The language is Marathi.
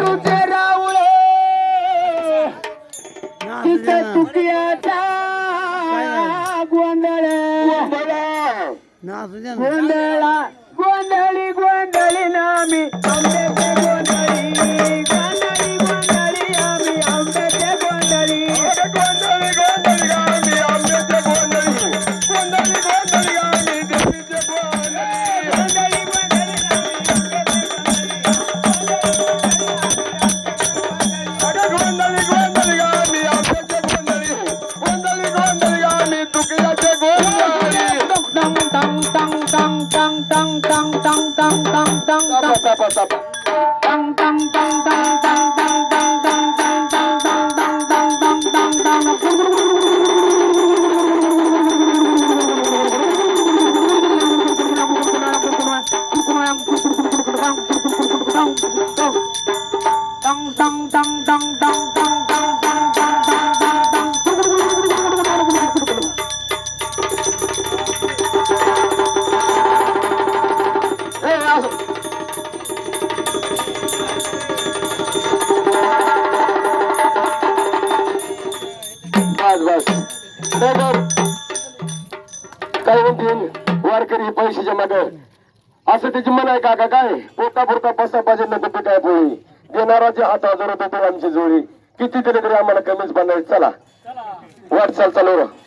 तुझे रावळे तुझ्या நான் சுஜன் கோந்தளி நாமி 当当当当当当当当当当当当。बस. बस काय म्हणतील वारकरी पैसे जमा कर असं त्याची मन आहे काका काय? पोटा पुरता पसा पाहिजे नको ते काय पोळी? देणाराचे हात हजार होते आमची जोडी. किती तरी तरी आम्हाला कमीच बनायचं. चला. वाटचाल चालू राहा.